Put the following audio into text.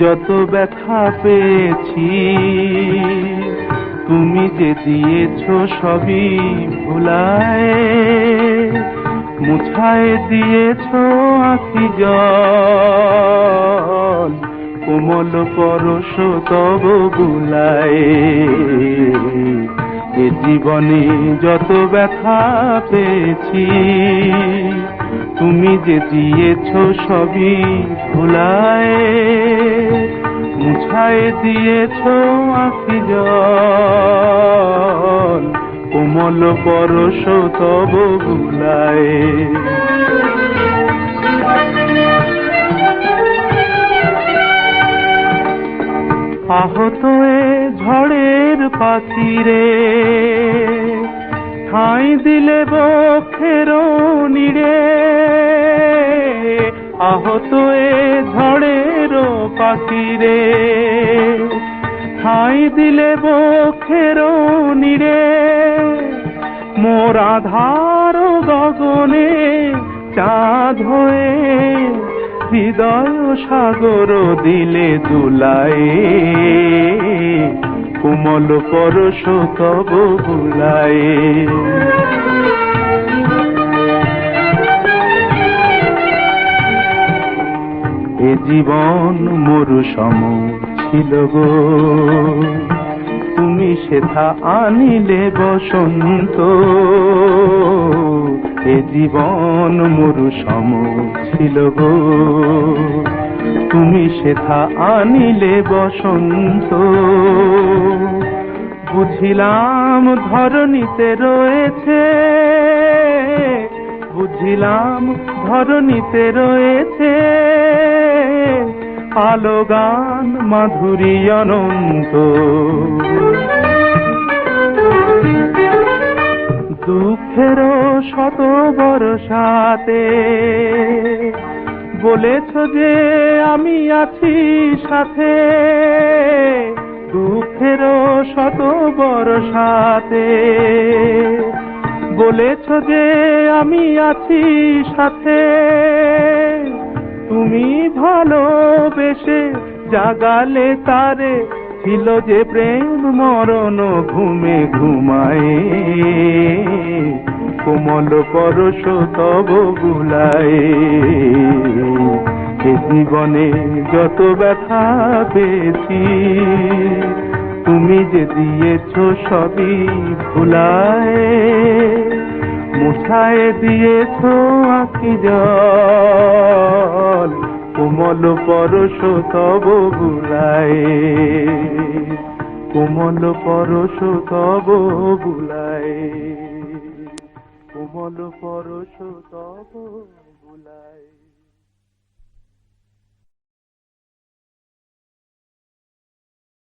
যত ব্যথা পেয়েছি, তুমি যে দিয়েছ সবই ভুলায়, মুছায় দিয়েছ আখি জল, কোমল পরশ তব বুলায় এ জীবনে যত ব্যথা পেয়েছি তুমি যে দিয়েছ সবই ভুলায়, মুছায় দিয়েছ আখি জল কোমল পরশ তব বুলায় আহত এ ঝড়ের পাখিরে ঠাঁই দিলে বক্ষের নিড়ে। আহত এ ঝড়ের পাখিরে। ঠাঁই দিলে বক্ষের নিড়ে। মোর আধার গগনে চাঁদ হয়ে হৃদয় সাগর দিলে দুলায়। কোমল পরশ তব বুলায় এ জীবন মরু সম ছিল গো। তুমি সেথা আনিলে বসন্ত। এ জীবন মরু সম ছিল গো। তুমি সেথা আনিলে বসন্ত। বুঝিলাম ধরণীতে রয়েছে। বুঝিলাম ধরণীতে রয়েছে। আলো গান মাধুরী অনন্ত। দুঃখের শত বরসাতে বলেছ যে আমি আছি সাথে। দুঃখের শত বর্ষাতে বলেছ যে আমি আছি সাথে। তুমি ভালোবেসে জাগালে তারে। ছিল যে প্রেম মরণ ঘুমে ঘুমায়। কোমল পরশ তব বুলায় এ জীবনে যত ব্যথা পেয়েছি তুমি যে দিয়েছ সবই ভুলায়, মুছায় দিয়েছ আঁকি জল, কোমল পরশ তব বুলায়, কোমল পরশ তব বুলায়, কোমল পরশ তব বুলায়।